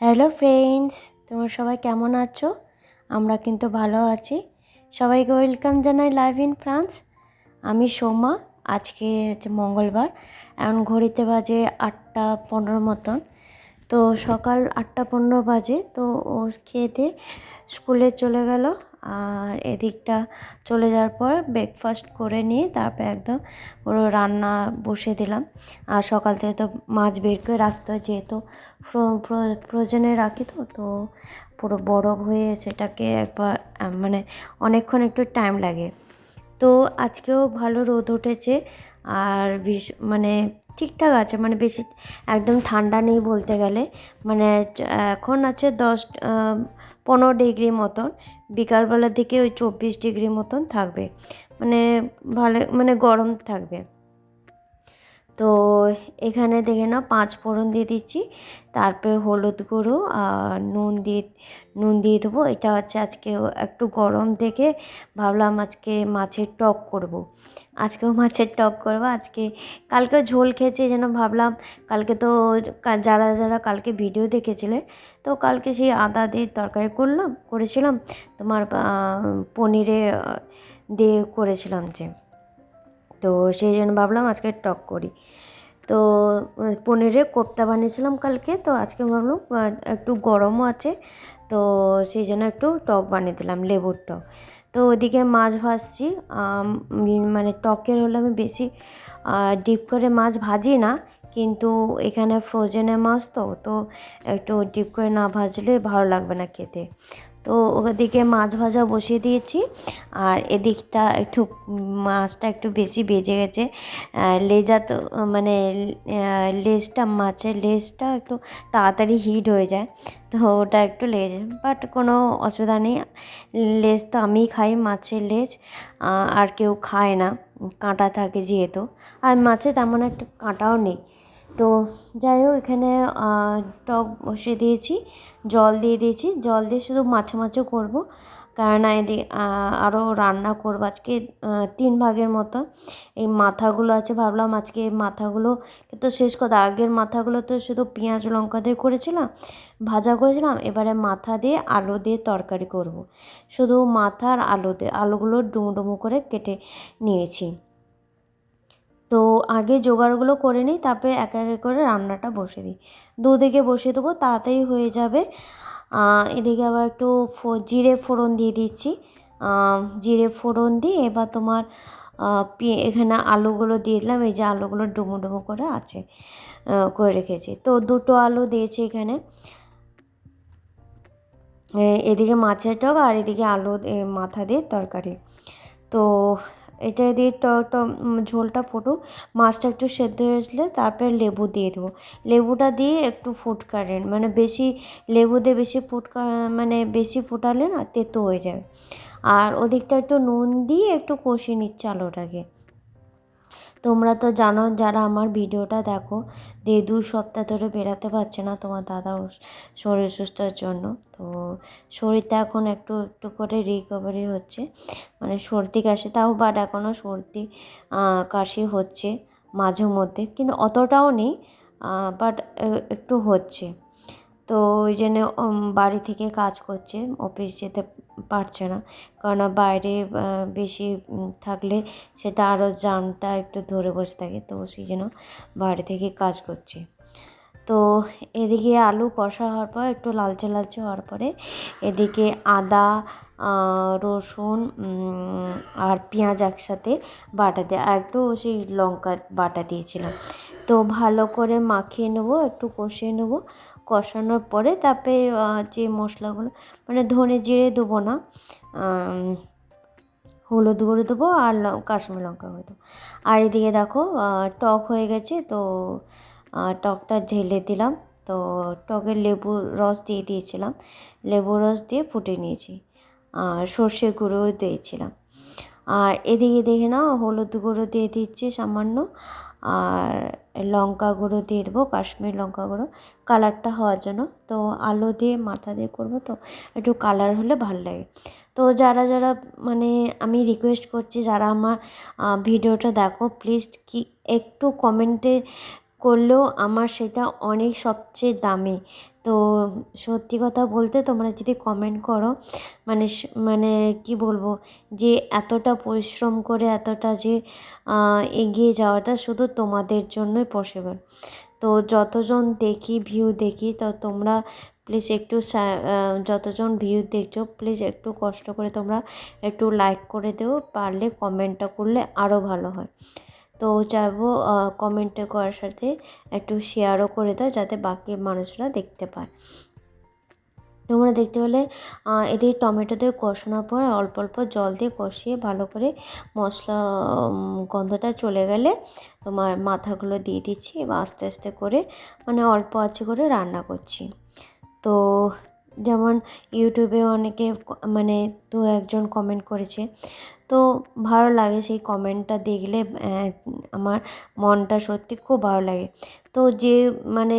Hello friends, তোমরা সবাই কেমন আছো? আমরা কিন্তু ভালো আছি। সবাইকে ওয়েলকাম জানাই লাইভ ইন ফ্রান্স। আমি সোমা, আজকে হচ্ছে মঙ্গলবার, এখন ঘড়িতে বাজে আটটা পনেরো মতন। তো সকাল আটটা পনেরো বাজে, তো ও খেয়ে দিয়ে স্কুলে চলে গেল। আর এদিকটা চলে যাওয়ার পর ব্রেকফাস্ট করে নিয়ে তারপর একদম পুরো রান্না বসে দিলাম। আর সকাল থেকে তো মাছ বের করে রাখতে হয় যেহেতু ফ্রোজেনে রাখি তো তো পুরো বরফ হয়ে সেটাকে একবার মানে অনেকক্ষণ একটু টাইম লাগে। তো আজকেও ভালো রোদ উঠেছে আর মানে ঠিকঠাক আছে মানে বেশি একদম ঠান্ডা নেই বলতে গেলে। মানে এখন আছে দশ পনেরো ডিগ্রি মতন, বিকালবেলার দিকে ওই চব্বিশ ডিগ্রি মতন থাকবে। মানে ভালো মানে গরম থাকবে। তো এখানে দেখে নাও, পাঁচ ফোড়ন দিয়ে দিচ্ছি, তারপরে হলুদ গুঁড়ো আর নুন দিয়ে নুন দিয়ে দেবো। এটা হচ্ছে আজকে একটু গরম থেকে ভাবলাম আজকে মাছের টক করব। আজকেও মাছের টক করব, আজকে কালকে ঝোল খেয়েছি যেন ভাবলাম কালকে তো যারা যারা কালকে ভিডিও দেখেছিলে, তো কালকে সেই আদা দিয়ে তরকারি করলাম, করেছিলাম। তোমার পনিরে দিয়ে করেছিলাম যে। তো সেই জন্য ভাবলাম আজকে টক করি। তো পনিরে কোপ্তা বানিয়েছিলাম কালকে, তো আজকে ভাবলাম একটু গরমও আছে, তো সেই জন্য একটু টক বানিয়ে দিলাম, লেবুর টক। তো ওদিকে মাছ ভাজছি মানে টকের হলে আমি বেশি ডিপ করে মাছ ভাজি না, কিন্তু এখানে ফ্রোজেনে মাছ তো তো একটু ডিপ করে না ভাজলে ভালো লাগবে না খেতে। তো ওদিকে মাছ ভাজা বসিয়ে দিয়েছি। আর এদিকটা একটু মাছটা একটু বেশি বেজে গেছে। লেজা তো মানে লেজটা, মাছের লেজটা একটু তাড়াতাড়ি হিট হয়ে যায়। তো ওটা একটু লেজ, বাট কোনো অসুবিধা নেই। লেজ তো আমিই খাই, মাছের লেজ আর কেউ খায় না। কাঁটা থাকে যেহেতু। আর মাছে তেমন একটা কাঁটাও নেই। তো যাই হোক এখানে টক বসে দিয়েছি, জল দিয়ে দিয়েছি। জল দিয়ে শুধু মাছে মাছও করব, কারণ আরও রান্না করব। আজকে তিন ভাগের মতো। এই মাথাগুলো আছে, ভাবলাম আজকে মাথাগুলো তো শেষ কথা, আগের মাথাগুলো তো শুধু পেঁয়াজ লঙ্কা দিয়ে করেছিলাম, ভাজা করেছিলাম, এবারে মাথা দিয়ে আলু দিয়ে তরকারি করব। শুধু মাথা আর আলু দিয়ে, আলুগুলো ডুমো করে কেটে নিয়েছি। তো আগে জোগাড়গুলো করে নিই, তারপরে এক এক করে রান্নাটা বসে দিই। দুদিকে বসিয়ে দেবো, তাড়াতাড়ি হয়ে যাবে। এদিকে আবার একটু জিরে ফোড়ন দিয়ে দিচ্ছি। জিরে ফোড়ন দিয়ে এবার তোমার এখানে আলুগুলো দিয়ে দিলাম, এই যে আলুগুলো ডুমো ডুমো করে আছে করে রেখেছি। তো দুটো আলু দিয়েছি এখানে। এদিকে মাছের টক আর এদিকে আলু মাথা দিয়ে তরকারি। তো এটা দিয়ে ঝোলটা ফুটুক মাছটা একটু সেদ্ধ হয়ে আসলে তারপরে লেবু দিয়ে দেবো। লেবুটা দিয়ে একটু ফুটকারেন মানে বেশি লেবু দিয়ে বেশি ফুটকা মানে বেশি ফুটালে না তেতো হয়ে যাবে। আর ওদিকটা একটু নুন দিয়ে একটু কষিয়ে নিচ্ছে আলুটাকে। তোমরা তো জানো যারা আমার ভিডিওটা দেখো যে দু সপ্তাহ ধরে বেরাতে পারছে না তোমার দাদা শরীর সুস্থর জন্য। তো শরীরটা এখন একটু একটু করে রিকভারি হচ্ছে। মানে সর্দি কাশি, তাও বাট এখনও সর্দি কাশি হচ্ছে মাঝে মধ্যে কিন্তু অতটাও নেই বাট একটু হচ্ছে। তো ওই জন্য বাড়ি থেকে কাজ করছে, অফিস যেতে পারছে না। কারণ বাইরে বেশি থাকলে সেটা আরও জামটা একটু ধরে বসে থাকে, তো সেই জন্য বাড়ি থেকে কাজ করছে। তো এদিকে আলু কষা হওয়ার পর, একটু লালচে লালচে হওয়ার পরে এদিকে আদা রসুন আর পেঁয়াজ একসাথে বাটা দিয়ে, আর একটু সেই লঙ্কা বাটা দিয়েছিলাম। তো ভালো করে মাখিয়ে নেব, একটু কষিয়ে নেব কষানোর পরে তারপরে যে মশলাগুলো মানে ধনে জিরে দেবো না হলুদ গুঁড়ো দেবো আর কাশ্মীর লঙ্কা গুঁড়ো দেবো। আর এদিকে দেখো টক হয়ে গেছে তো টকটা ঢেলে দিলাম। তো টকের লেবু রস দিয়ে দিয়েছিলাম, লেবু রস দিয়ে ফুটে নিয়েছি। আর সর্ষে গুঁড়ো দিয়েছিলাম। আর এদিকে দেখে নাও, হলুদ গুঁড়ো দিয়ে দিচ্ছি সামান্য। আর লঙ্কা গুঁড়ো দিয়ে দেবো, কাশ্মীর লঙ্কা গুঁড়ো। কালারটা হওয়ার জন্য তো আলো দিয়ে মাথা দিয়ে করব তো, একটু কালার হলে ভালো লাগে। তো যারা যারা মানে আমি রিকোয়েস্ট করছি, যারা আমার ভিডিওটা দেখো প্লিজ কি একটু কমেন্টে করলেও আমার সেটা অনেক সবচেয়ে দামি। তো সত্যি কথা বলতে তোমরা যদি কমেন্ট করো মানে মানে কি বলব, যে এতটা পরিশ্রম করে এতটা যে এগিয়ে যাওয়াটা শুধু তোমাদের জন্যই পসিবল তো যতজন দেখি ভিউ দেখি, তো তোমরা প্লিজ একটু যতজন ভিউ দেখছ প্লিজ একটু কষ্ট করে তোমরা একটু লাইক করে দিও, পারলে কমেন্টটা করলে আরও ভালো হয়। তো চাইব কমেন্টে করার সাথে একটু শেয়ারও করে দাও যাতে বাকি মানুষরা দেখতে পায়। তোমরা দেখতে পেলে এদের টমেটো দিয়ে কষানোর পর অল্প অল্প জল দিয়ে কষিয়ে ভালো করে মশলা গন্ধটা চলে গেলে তোমার মাথাগুলো দিয়ে দিচ্ছি আস্তে আস্তে করে মানে অল্প আছে করে রান্না করছি। তো যেমন ইউটিউবে অনেকে মানে দু একজন কমেন্ট করেছে। তো ভালো লাগে সেই কমেন্টটা দেখলে আমার মনটা সত্যি খুব ভালো লাগে। তো যে মানে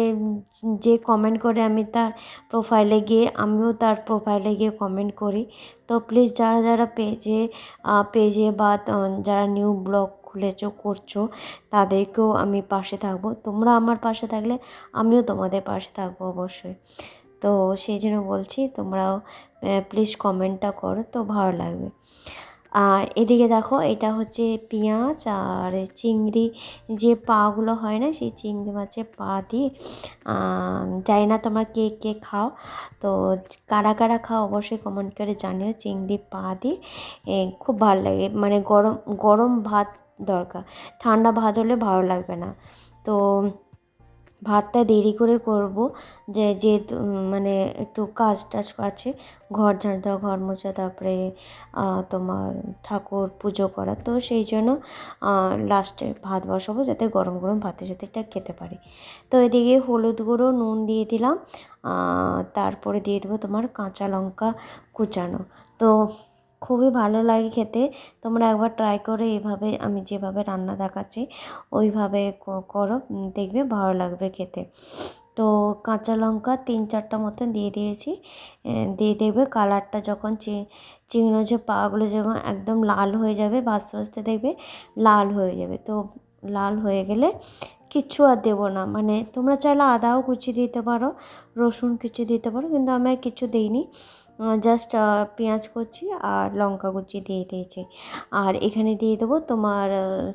যে কমেন্ট করে আমি তার প্রোফাইলে গিয়ে, আমিও তার প্রোফাইলে গিয়ে কমেন্ট করি। তো প্লিজ যারা যারা পেজে পেজে বা যারা নিউ ব্লগ খুলেছ, করছ, তাদেরকেও আমি পাশে থাকব। তোমরা আমার পাশে থাকলে আমিও তোমাদের পাশে থাকব অবশ্যই। তো সেই জন্য বলছি তোমরাও প্লিজ কমেন্টটা করো, তো ভালো লাগবে। আর এদিকে দেখো, এটা হচ্ছে পেঁয়াজ আর চিংড়ি, যে পাগুলো হয় না, সেই চিংড়ি মাছের পা দিয়ে জানি না তোমরা কে কে খাও, তো কারা কারা খাও অবশ্যই কমেন্ট করে জানিও, চিংড়ি পা দিয়ে খুব ভালো লাগে মানে গরম গরম ভাত দরকার, ঠান্ডা ভাত হলে ভালো লাগবে না। তো ভাতটা দেরি করে করব, যে যেহেতু মানে একটু কাজ টাজ আছে, ঘর ঝাড় দেওয়া, ঘর মোছা, তারপরে তোমার ঠাকুর পুজো করা। তো সেই জন্য লাস্টে ভাত বসাবো যাতে গরম গরম ভাতের সাথে এটা খেতে পারি। তো এদিকে হলুদ গুঁড়ো, নুন দিয়ে দিলাম তারপরে দিয়ে দেবো তোমার কাঁচা লঙ্কা কুচানো। তো খুবই ভালো লাগে খেতে। তোমরা একবার ট্রাই করে এভাবে আমি যেভাবে রান্না দেখাচ্ছি, ওইভাবে করো দেখবে ভালো লাগবে খেতে। তো কাঁচা লঙ্কা তিন চারটা মতন দিয়ে দিয়েছি। দিয়ে দেবে কালারটা যখন চি, চিংড়ো যে পাগুলো যখন একদম লাল হয়ে যাবে ভাজতে ভাজতে দেখবে লাল হয়ে যাবে। তো লাল হয়ে গেলে কিচ্ছু আর দেবো না। মানে তোমরা চাইলে আদাও কুচি দিতে পারো, রসুন কুচি দিতে পারো, কিন্তু আমি আর কিছু দিইনি। জাস্ট পেঁয়াজ কুচি আর লঙ্কা কুচি দিয়ে দিয়েছি। আর এখানে দিয়ে দেবো তোমার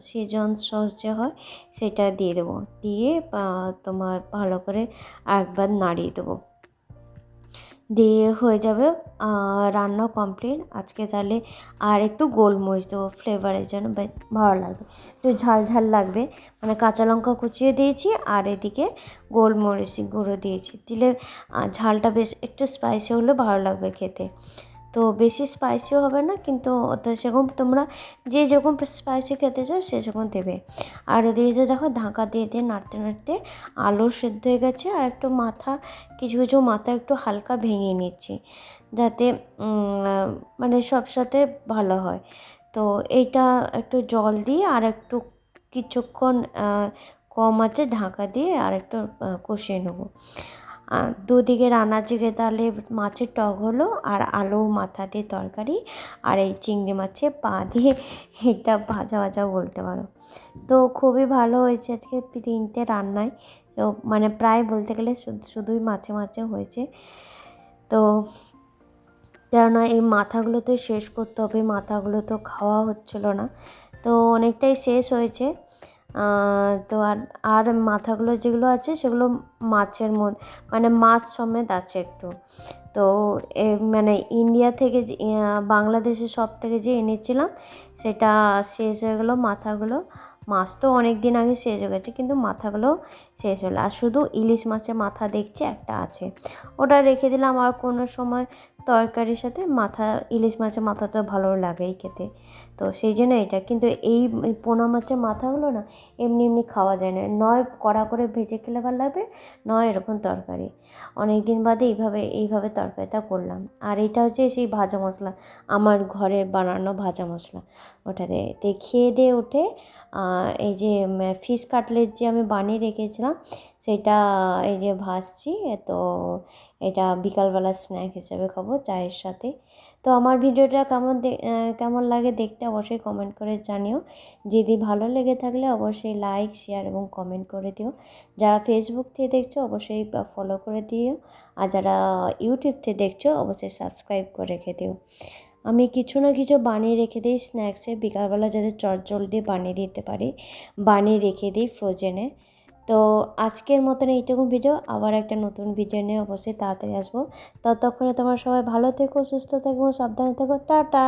সিজন সস যে হয় সেটা দিয়ে দেবো। দিয়ে তোমার ভালো করে একবার নাড়িয়ে দেবো। দিয়ে হয়ে যাবে রান্না কমপ্লিট আজকে তাহলে আর একটু গোলমরিচ দেবো ফ্লেভারের জন্য বেশ ভালো লাগবে। একটু ঝাল ঝাল লাগবে। মানে কাঁচা লঙ্কা কুচিয়ে দিয়েছি আর এদিকে গোলমরিচ গুঁড়ো দিয়েছি। দিলে ঝালটা বেশ একটু স্পাইসি হলে ভালো লাগবে খেতে। তো বেশি স্পাইসিও হবে না, কিন্তু অত সেরকম তোমরা যে যেরকম স্পাইসি খেতে চাও সে সেরকম দেবে। আর এদিকে দেখো ঢাকা দিয়ে দিয়ে নাড়তে নাড়তে আলু সেদ্ধ হয়ে গেছে, আর একটু মাথা, কিছু কিছু মাথা একটু হালকা ভেঙে নিচ্ছি, যাতে মানে সব সাথে ভালো হয়। তো এইটা একটু জল দিয়ে আর একটু কিছুক্ষণ কম আছে ঢাকা দিয়ে আর একটু কষিয়ে নেব। দুদিকে রান্নার দিকে তাহলে মাছের টক হলো আর আলু মাথা দিয়ে তরকারি আর এই চিংড়ি মাছের পা দিয়ে এটা ভাজা ভাজা বলতে পারো। তো খুবই ভালো হয়েছে আজকে তিনটে রান্নায়। তো মানে প্রায় বলতে গেলে শুধু- শুধুই মাছে মাছে হয়েছে। তো কেননা এই মাথাগুলো তো শেষ করতে হবে, মাথাগুলো তো খাওয়া হচ্ছিল না। তো অনেকটাই শেষ হয়েছে। তো আর আর মাথাগুলো যেগুলো আছে সেগুলো মাছের মধ্যে মানে মাছ সমেত আছে একটু। তো এ মানে ইন্ডিয়া থেকে যে বাংলাদেশে সব থেকে যে এনেছিলাম সেটা শেষ হয়ে গেলো, মাথাগুলো, মাছ তো অনেক দিন আগে শেষ হয়ে গেছে, কিন্তু মাথাগুলো শেষ হলো। আর শুধু ইলিশ মাছের মাথা দেখছি একটা আছে। ওটা রেখে দিলাম, আর কোনো সময় তরকারির সাথে মাথা, ইলিশ মাছের মাথা তো ভালো লাগেই খেতে। তো সেই জন্য এটা। কিন্তু এই পোনা মাছের মাথাগুলো না এমনি এমনি খাওয়া যায় না। নয় কড়া করে ভেজে খেলে ভালো লাগবে, নয় এরকম তরকারি। অনেক দিন বাদে এইভাবে এইভাবে তরকারিটা করলাম। আর এটা হচ্ছে সেই ভাজা মশলা। আমার ঘরে বানানো ভাজা মশলা। ওটাতে দিয়ে খেয়ে দিয়ে উঠে এই যে ফিশ কাটলেট যে আমি বানিয়ে রেখেছিলাম, সেটা, এই যে, ভাজছি। তো এটা বিকালবেলা স্ন্যাক হিসাবে খাব। চায়ের সাথে। তো আমার ভিডিওটা কেমন কেমন লাগে দেখতে অবশ্যই কমেন্ট করে জানিও। যদি ভালো লেগে থাকলে অবশ্যই লাইক শেয়ার এবং কমেন্ট করে দিও। যারা ফেসবুক থেকে দেখছ অবশ্যই ফলো করে দিও। আর যারা ইউটিউব থেকে দেখছ অবশ্যই সাবস্ক্রাইব করে রেখে দিও। আমি কিছু না কিছু বানিয়ে রেখে দিই। স্ন্যাক্সে বিকালবেলা যাতে চটজলদি বানিয়ে দিতে পারি। বানিয়ে রেখে দিই ফ্রোজেনে তো আজকের মতন এইটুকু ভিডিও। আবার একটা নতুন ভিডিও নিয়ে অবশ্যই তাড়াতাড়ি আসব। ততক্ষণে তোমার সবাই ভালো থেকো, সুস্থ থেকো, সাবধানে থাকো। টাটা!